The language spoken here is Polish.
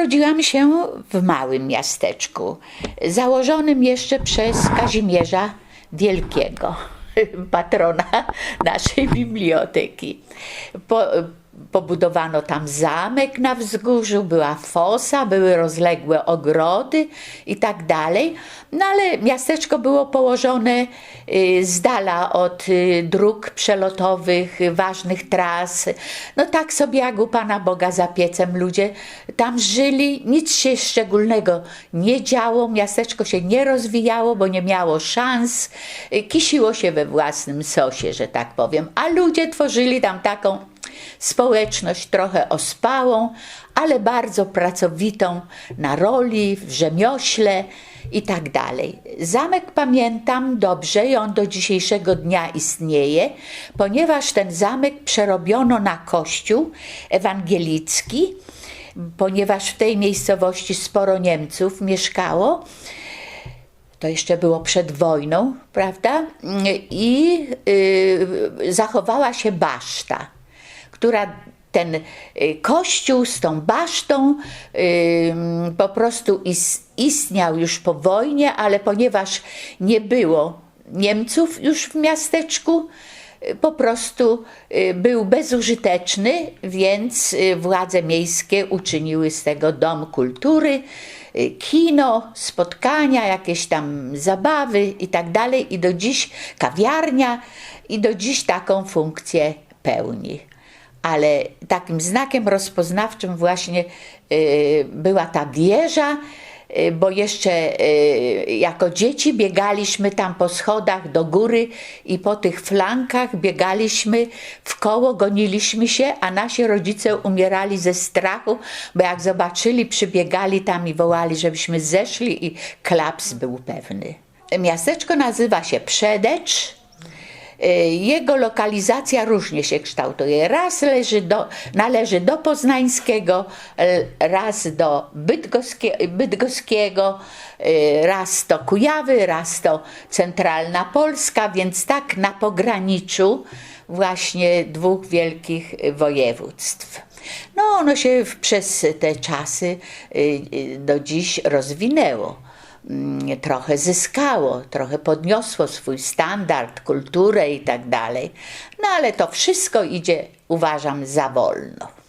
urodziłam się w małym miasteczku, założonym jeszcze przez Kazimierza Wielkiego, patrona naszej biblioteki. Po, pobudowano tam zamek na wzgórzu, była fosa, były rozległe ogrody i tak dalej. No ale miasteczko było położone y, z dala od y, dróg przelotowych, ważnych tras. No tak sobie jak u Pana Boga za piecem ludzie tam żyli, nic się szczególnego nie działo, miasteczko się nie rozwijało, bo nie miało szans, y, kisiło się we własnym sosie, że tak powiem, a ludzie tworzyli tam taką społeczność trochę ospałą, ale bardzo pracowitą na roli, w rzemiośle i tak dalej. Zamek pamiętam dobrze i on do dzisiejszego dnia istnieje, ponieważ ten zamek przerobiono na kościół ewangelicki, ponieważ w tej miejscowości sporo Niemców mieszkało. To jeszcze było przed wojną, prawda? I y, zachowała się baszta która ten y, kościół z tą basztą y, po prostu is, istniał już po wojnie, ale ponieważ nie było Niemców już w miasteczku, y, po prostu był bezużyteczny, więc władze miejskie uczyniły z tego dom kultury, kino, spotkania, jakieś tam zabawy i tak. I do dziś kawiarnia i do dziś taką funkcję pełni ale takim znakiem rozpoznawczym właśnie y, była ta wieża, y, bo jeszcze y, jako dzieci biegaliśmy tam po schodach do góry i po tych flankach biegaliśmy w koło, goniliśmy się, a nasi rodzice umierali ze strachu, bo jak zobaczyli, przybiegali tam i wołali, żebyśmy zeszli i klaps był pewny. Miasteczko nazywa się Przedecz, jego lokalizacja różnie się kształtuje. Raz leży do, należy do Poznańskiego, raz do Bydgoskie, Bydgoskiego, raz to Kujawy, raz to centralna Polska, więc tak na pograniczu właśnie dwóch wielkich województw. No, ono się przez te czasy do dziś rozwinęło trochę zyskało, trochę podniosło swój standard, kulturę i tak dalej. No ale to wszystko idzie, uważam, za wolno.